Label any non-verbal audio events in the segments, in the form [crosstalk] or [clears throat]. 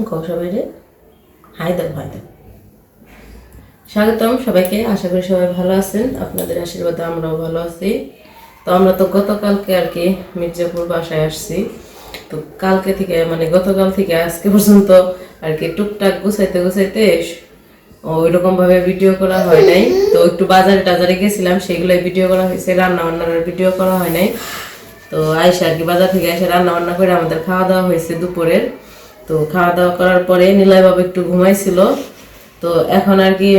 স্বাগতম কও সবাই রে হাই দাও হাই দাও স্বাগতম সবাইকে। আশা করি সবাই ভালো আছেন। আপনাদের আশীর্বাদে আমরাও ভালো আছি। তো আমরা তো গতকালকে আর কি মির্জাপুর বাসায় আসছি। তো কালকে থেকে মানে গতকাল থেকে আজকে পর্যন্ত আর কি টুকটাক গুছাইতে গুছাইতে ওই রকম ভাবে ভিডিও করা হয় নাই। তো একটু বাজারে টাজারে গেছিলাম সেগুলো ভিডিও করা হয়েছে রান্না বান্নার ভিডিও করা হয় নাই। তো আইসা আর কি বাজার থেকে এসে রান্না বান্না করে আমাদের খাওয়া দাওয়া হয়েছে দুপুরের। তো খাওয়া দাওয়া করার পরে নিলয় বাবু একটু ঘুমাইছিল। তো এখন আর কি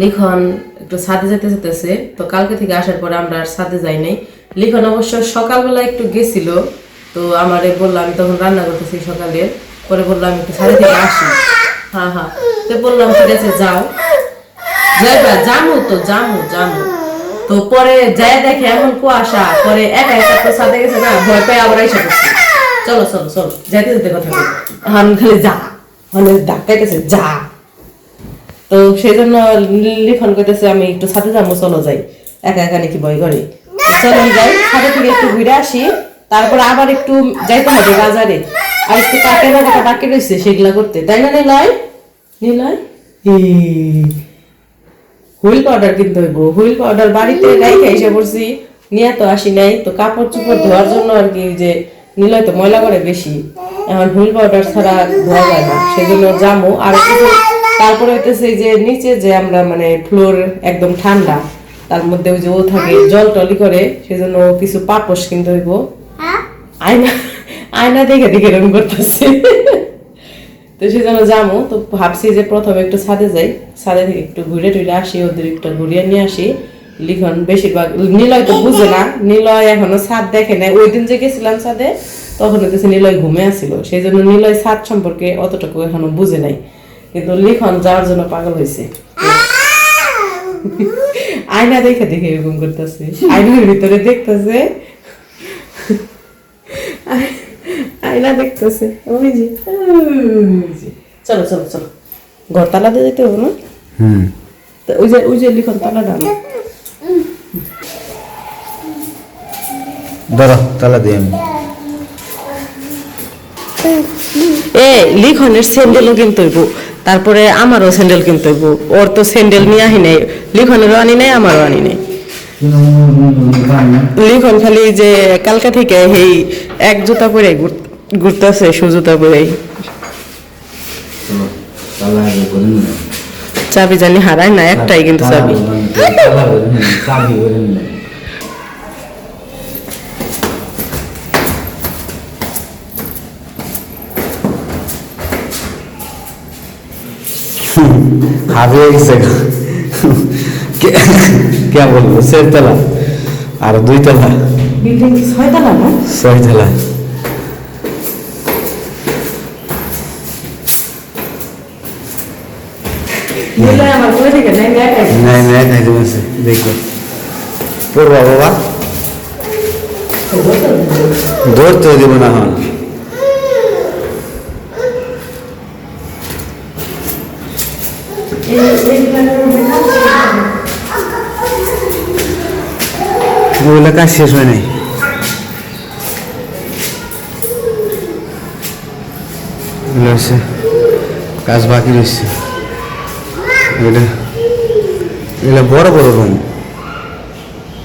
লিখন একটু ছাদে যেতে যেতেছে। তো কালকে থেকে আসার পরে আমরা আর ছাদে যাই নাই। লিখন অবশ্য সকালবেলা একটু গেছিল। তো আমারে বললাম আমি তখন রান্না করতেছি সকালে। পরে বললাম একটু ছাদে থেকে আসি। হ্যাঁ হ্যাঁ তো বললাম, ঠিক আছে, যাও। যাইবা জামু তো, জামু জামু। তো পরে যায় দেখে এমন কুয়াশা। পরে একা একা তো সাথে গেছে না, ভয় পেয়ে আবার এসে চলো চলো চলো, যাইতে যেতে কথা হান খালি যা মানে ধাক্কাইতেছে যা। তো সেই জন্য লিখন করতেছে আমি একটু সাথে যাব, চলো যাই। একা একা নাকি ভয় করে চলো যাই, সাথে থেকে একটু ঘুরে আসি। তারপর আবার একটু যাইতে হবে বাজারে। আর একটু কাকে না বাকি রয়েছে সেগুলা করতে। তাই না নিলয়? নিলয়? হুইল পাউডার কিনতে হইব। হুইল পাউডার বাড়িতে রাইখে এসে পড়ছি। নিয়ে তো আসি নাই। তো কাপড় চোপড় ধোয়ার জন্য আর কি যে নিলয় তো ময়লা করে বেশি। এখন হুইল পাউডার ছাড়া ধোয়া যায় না। সেজন্য জামু আর তারপরে হইতেছে যে নিচে যে আমরা মানে ফ্লোর একদম ঠান্ডা তার মধ্যে ওই যে ও থাকে জল টলি করে সেজন্য কিছু পাপস কিনতে হইব। আয়না আয়না দেখে দেখে এরকম করতেছে। তো সেই জন্য যাব তো ভাবছি যে প্রথমে একটু ছাদে যাই। ছাদে থেকে একটু ঘুরে টুরে আসি ওদের একটু ঘুরিয়ে নিয়ে আসি। লিখন বেশিরভাগ নিলয় তো বুঝে না। নিলয় এখনও ছাদ দেখে নাই। ওই দিন যে গেছিলাম ছাদে তখন হইতেছে নিলয় ঘুমে আসছিল সেই জন্য নিলয় ছাদ সম্পর্কে অতটুকু এখনও বুঝে নাই। কিন্তু লিখন যাওয়ার জন্য পাগল হয়েছে আয়না দেখে দেখে এরকম করতেছে। আয়নার ভিতরে দেখতেছে। আয়না দেখতেছে। ওই যে। চলো চলো চলো। ঘর তালা দিয়ে যেতে হবে না? ওই যে ওই যে লিখন তালা ডান ধরো তালা দিই আমি। এ লিখনের স্যান্ডেলও কিনতে হইব। তারপরে আমারও স্যান্ডেল কিনতে হইব। ওর তো স্যান্ডেল নিয়ে আহি নাই। লিখনেরও আনি নাই আমারও আনি নাই। লিখন খালি যে কালকা থেকে এই এক জুতা পরে ঘুরতেছে সু জুতা পরে। চাবি জানি হারায় না একটাই কিন্তু চাবি। বললাম, তালা করে নিলাম, চাবি করে নিলাম। হারিয়ে গেছে গা। কে- কে বলব চার তলা আর দুই তলা বিল্ডিং ছয়তলা না ছয় তলা নিলে আমার করে থেকে নাই দেখাই নাই নাই নাই তোমার দেখো পড়বা বাবা ধরতে দেবো না হন ওগুলো কাজ শেষ হয় নাই। হচ্ছে কাজ বাকি রয়েছে এটা বড় বড় রুম,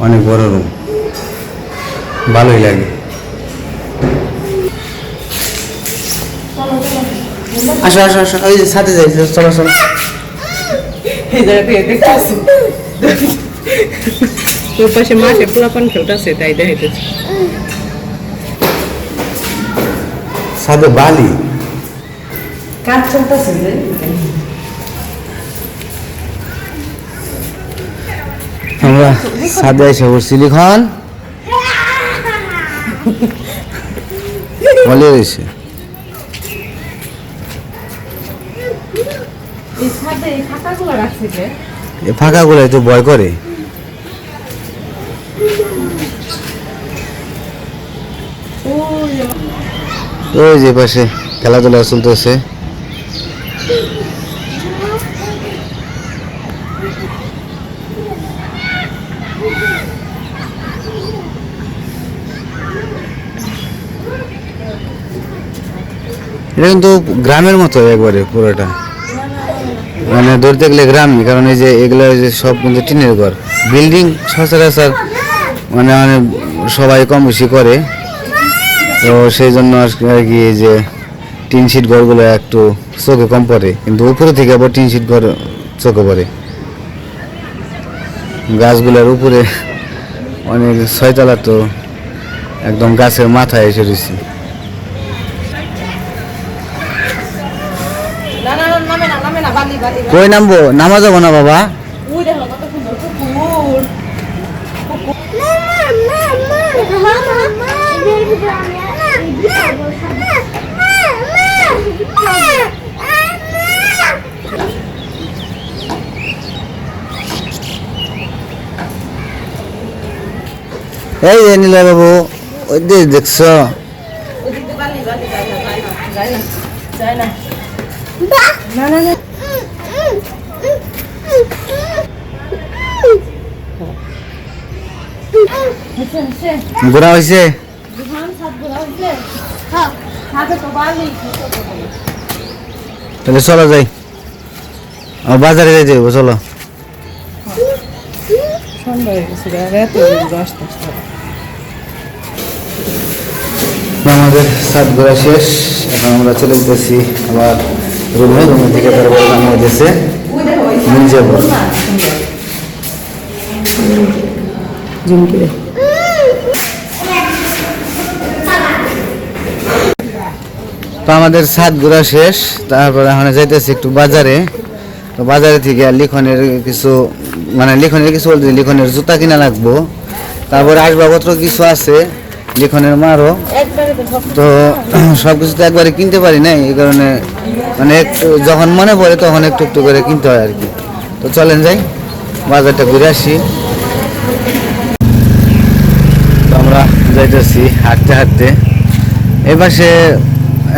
অনেক বড় রুম। ভালোই লাগে। আসো আসো আসো, ওই সাথে যাই, চলো চলো। এই জায়গা থেকে দেখতে আসছি ওর পাশে মাঠে পোলাপান খেলতেছে তাই দেখাইতেছে সাথে বালি। কাজ চলতেছে আমরা এসে পড়ছি লিখন [laughs] বলে রয়েছে এই ছাদে এই খাতাগুলো রাখছে যে এ ফাঁকাগুলো একটু ভয় করে। ওই যে পাশে খেলাধুলা চলতেছে। এটা কিন্তু গ্রামের মতো একবারে পুরোটা। মানে ধরতে গেলে গ্রামই, কারণ এই যে এগুলো যে সব কিন্তু টিনের ঘর। বিল্ডিং সচরাচর মানে মানে সবাই কম বেশি করে। তো সেই জন্য আর কি- যে টিন শিট ঘরগুলো একটু চোখে কম পড়ে। কিন্তু উপরে থেকে আবার টিন শিট ঘর চোখে পড়ে। গাছগুলোর উপরে অনেক ছয়তলা তো একদম গাছের মাথায় এসে রয়েছে না না না নামে না নামে না বালি বালি কই নামবো নামা যাব না বাবা এই যে বাবু ওই যে দেখছ না না না না না না হেসে হেসে ঘোরা হয়েছে হ্যাঁ তাহলে চলো যাই। বাজারে যাই যাব চলো। আমাদের সাত ঘোরা শেষ। এখন আমরা চলে যেতেছি আবার রুমে। রুমে থেকে তারপরে নামিয়ে দিয়েছে। মির্জাপুর ঝুমকি তো আমাদের সাত ঘোরা শেষ, তারপরে এখন যাইতেছি একটু বাজারে। তো বাজারে থেকে লিখনের কিছু মানে লিখনের কিছু বলতে লিখনের জুতা কিনা লাগবো। তারপরে আসবাবপত্র কিছু আছে, লিখনের মারও। তো [clears throat] সব কিছু তো একবারে কিনতে পারি না এই কারণে মানে একটু যখন মনে পড়ে তখন একটু একটু করে কিনতে হয় আর কি। তো চলেন যাই, বাজারটা ঘুরে আসি। আমরা যাইতেছি হাঁটতে হাঁটতে। এই পাশে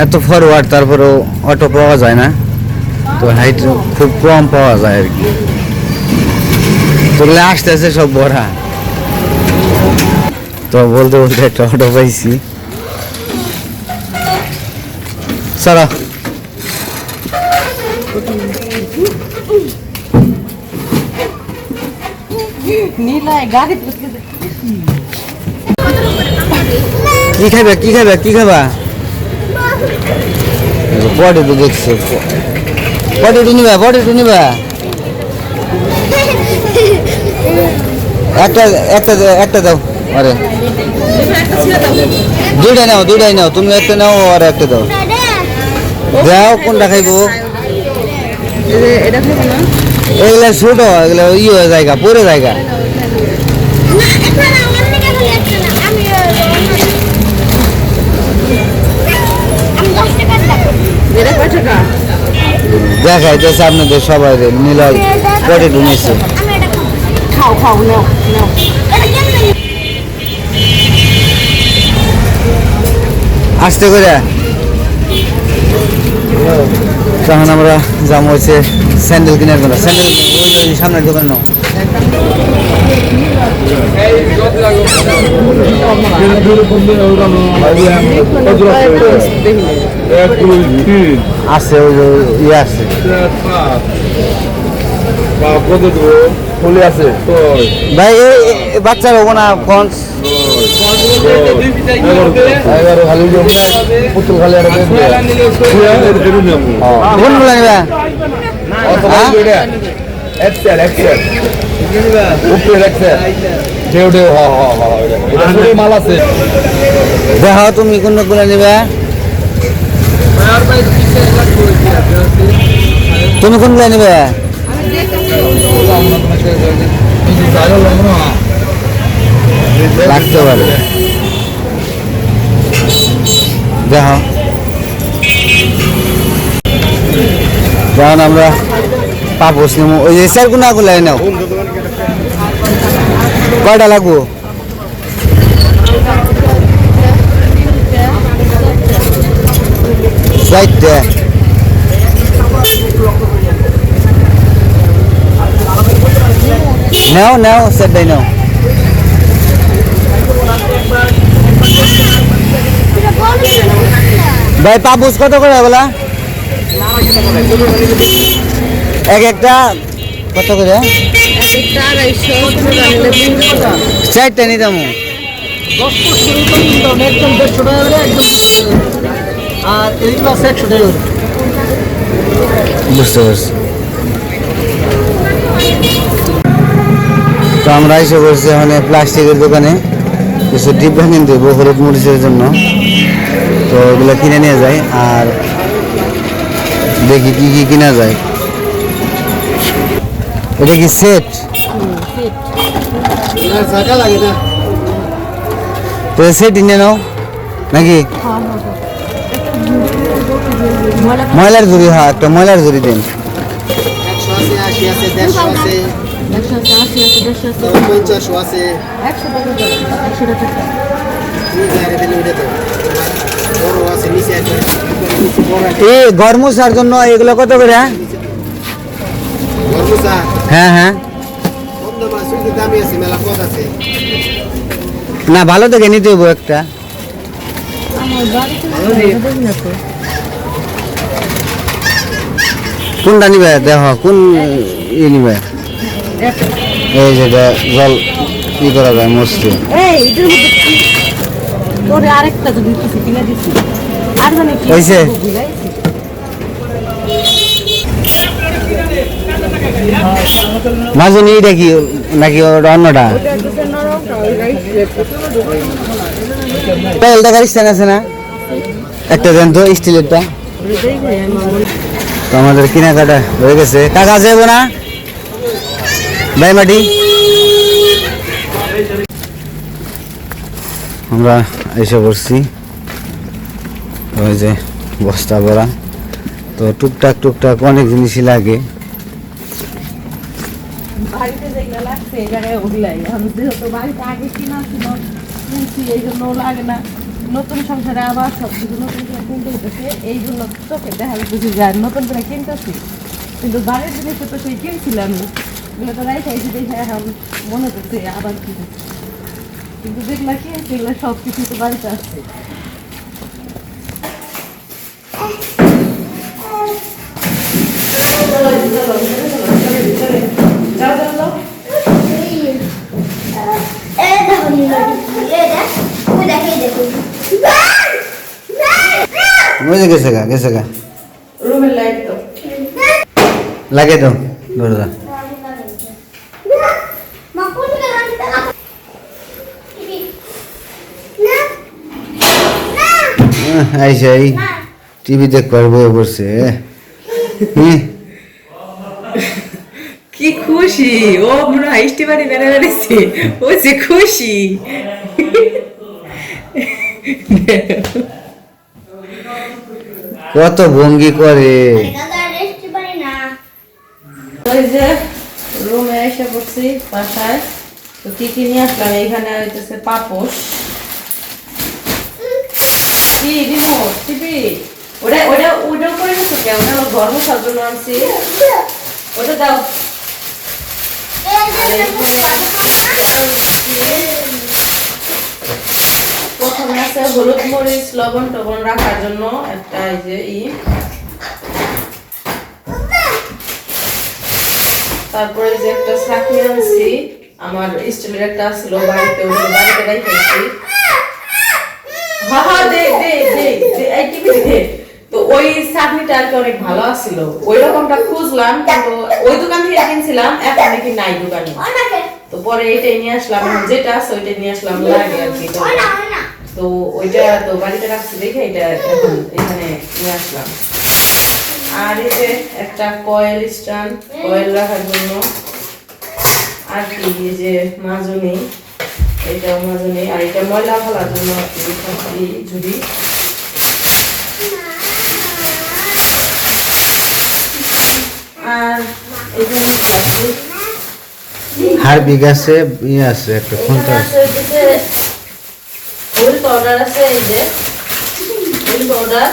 এত ফরওয়ার্ড তারপরেও অটো পাওয়া যায় না। তো হাইট খুব কম পাওয়া যায় আর কি। তো আসতে আসতে সব ভরা তো বলতে বলতে একটা অটো পাইছি। গাড়ি কি খাবে কি খাবে কি খাবা বডি তো দেখছ। বডি টু নিবা, বডি টু নিবা। একটা একটা একটা দাও, আরে। দুইটাই নাও দুইটাই নাও, তুমি একটা নাও, আর একটা দাও। দাও, কোনটা খাইবো? এগুলা ছোট, এগুলা ইয়ে জায়গা, পুরো জায়গা। দেখাইতেছে আপনাদের সবাই নীলয় খাও খাও নাও নাও আসতে করে তখন আমরা যাব হচ্ছে স্যান্ডেল কেনার জন্য স্যান্ডেল ওই যে সামনের দোকান নাও আছে ওই ইয়ে আছে আছে ভাই বাচ্চা হব না ফন্স এগারো খালি পুতুল খালি কোনগুলা নিবা এক্সেল এক্সেল উপরে এক্সেল ঢেউ ঢেউ হ হ হ মাল আছে দেখো তুমি কোন নিবা তুমি কোনগুলা নিবা লাগতে পারে। দেখো। যখন আমরা পাপোস নেব ওই স্যার কোন আগুলাই নাও। কয়টা লাগবো? চারটে নাও নাও সেটাই নাও ভাই পাপুস কত করে ওগুলা এক একটা কত করে চারটা নিতাম একদম দেড়শো টাকা আর এইগুলো আছে একশো টাকা বুঝতে পারছি। তো আমরা এসে করছি ওখানে প্লাস্টিকের দোকানে। কিছু ডিব্বা কিনতে দেবো হলুদ মরিচের জন্য। তো ওগুলো কিনে নিয়ে যাই আর দেখি কি কি কিনা যায়। এটা কি সেট? জায়গা লাগে না। তো সেট নিয়ে নাও। নাকি? ময়লার ঝুড়ি হ্যাঁ একটা ময়লার ঝুড়ি দিন। এই ঘর মোছার জন্য এগুলো কত করে হ্যাঁ? হ্যাঁ হ্যাঁ। না ভালো দেখে নিতে হইব একটা। কোনটা নিবে? দেখ কোন ই নিবে? এই যেটা জল ই করা যায় মস্তি? বুঝাইছি মাজনি এটা কি? নাকি অন্যটা? টাকার স্ট্যান্ড আছে না? একটা দেন তো স্টিলেরটা। তো আমাদের কেনাকাটা হয়ে গেছে। টাকা যাব না? ভাই মাটি। আমরা এসে পড়ছি। ওই যে বস্তা ভরা। তো টুকটাক টুকটাক অনেক জিনিসই লাগে। বাড়িতে কিনা না নতুন সংসারে আবার সব কিছু নতুন করে কিনতে হতেছে এই জন্য চোখে দেখা যাচ্ছে যে নতুন করে কিনতেছি। কিন্তু বাড়ির জিনিস তো সেই কিনছিলাম এগুলো তো রাইতে এসে দেখে এখন মনে করছে আবার কিনেছি কিন্তু যেগুলো কিনছি, এগুলো সব কিছু তো বাড়িতে আসছে ওই যে গেছে গা গেছে গা। রুমের লাইট তো লাগে তো দরজা আইসা এই টিভি দেখ পারব বসে কি খুশি ও মনে হয় ইষ্টি বাড়ি বেড়ে বেড়েছে। ও যে খুশি। [laughs] কত ভঙ্গি করে। ওই যে রুমে এসে পড়ছি বাসায়। তো কি কি নিয়ে আসলাম? এইখানে হইতেছে পাপোশ। কি রিমোট টিভি? ওটা ওটা ওটা করে কে? ওটা ঘর জন্য আনছি। ওটা দাও। আছে হলুদ মরিচ লবণ টবণ রাখার জন্য একটা এই যে ই। তারপরে যে একটা আনছি আমার স্টিলের একটা ছিল বাড়িতে বাড়িতে হ্যাঁ দে দে দে এই টিভি দে। তো ওই ছাকনিটা আর কি অনেক ভালো ছিল ওই রকমটা খুঁজলাম কিন্তু ওই দোকান থেকে কিনছিলাম এখন দেখি নাই দোকানে। তো পরে এইটাই নিয়ে আসলাম যেটা আছে ওইটাই নিয়ে আসলাম লাগে আর কি। তো ওইটা তো বাড়িতে রাখছি দেখে এটা এখন এখানে নিয়ে আসলাম। আর এই যে একটা কয়েল স্ট্যান্ড কয়েল রাখার জন্য। আর কি এই যে মাজনি এটাও মাজনি আর এটা ময়লা ফেলার জন্য এই ঝুড়ি। আর এখানে হারবিক আছে? ইয়ে আছে একটা ফোনটা আছে। হুইল পাউডার আছে এই যে। হুইল পাউডার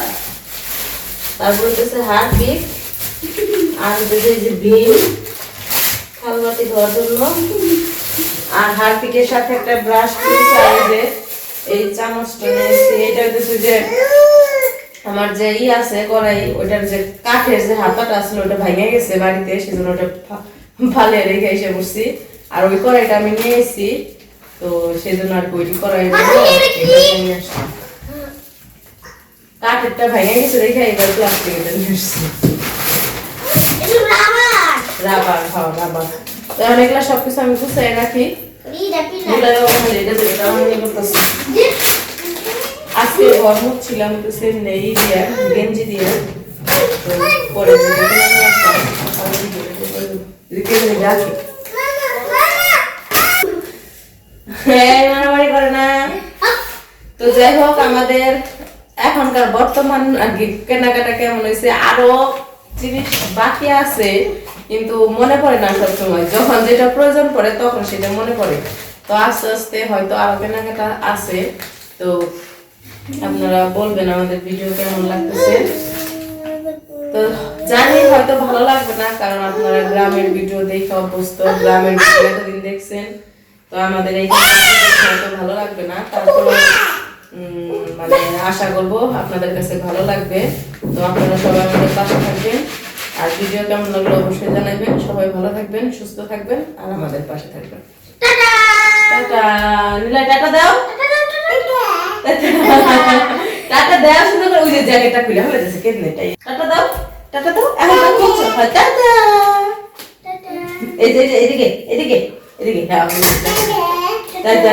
তারপর হচ্ছে হারপিক আর হচ্ছে এই যে ভীম থালবাটি ধোয়ার জন্য। আর হারপিকের সাথে একটা ব্রাশ কিনছি আর যে এই চামচটা নিয়েছি এটা হচ্ছে যে আমার যে ই আছে কড়াই ওটার যে কাঠের যে হাতাটা আসলে ওটা ভেঙে গেছে বাড়িতে, সেজন্য ওটা ফালে রেখে এসে বসছি। আর ওই কড়াইটা আমি নিয়ে তো সেজন্য আর কি? ওইটি কড়াই নিয়ে আসছি কাঠেরটা ভেঙে গেছে রেখে এবার প্লাস্টিকের নিয়ে আসছি। রাবার। হ্যাঁ রাবার। তো এখন এগুলা সবকিছু আমি গুছিয়ে রাখি। আজকে ছিলাম তো সে নেই দিয়ে গেঞ্জি দিয়ে। পরে যে দোকানে আমি আসলাম, আমি রেখে দিয়ে রাখি হ্যাঁ মারামারি করে না। তো যাই হোক, আমাদের এখনকার বর্তমান কেনাকাটা কেমন হয়েছে, আরও জিনিস বাকি আছে, কিন্তু মনে পড়ে না সবসময়। যখন যেটা প্রয়োজন পড়ে, তখন সেটা মনে পড়ে। তো আস্তে আস্তে হয়তো আরও কেনাকাটা আছে। তো আপনারা বলবেন আমাদের ভিডিও কেমন লাগতেছে। তো জানি হয়তো ভালো লাগবে না, কারণ আপনারা গ্রামের ভিডিও দেখে অভ্যস্ত। গ্রামের ভিডিও এতদিন দেখছেন। তো আমাদের এই হয়তো ভালো লাগবে না। তারপরে মানে আশা করব আপনাদের কাছে ভালো লাগবে। তো আপনারা সবাই আমাদের পাশে থাকবেন। আর ভিডিও কেমন লাগল অবশ্যই জানাবেন। সবাই ভালো থাকবেন সুস্থ থাকবেন আর আমাদের পাশে থাকবেন। টাটা! নীলা টাটা দাও। টাটা দেওয়া সুন্দর করে। ওই যে জ্যাকেটটা খুলে হয়ে যাচ্ছে কেমনেটাই টাটা দাও। টাটা দাও। এখন টাটা। এই যে, এদিকে এদিকে। এদিকে হ্যাঁ টাটা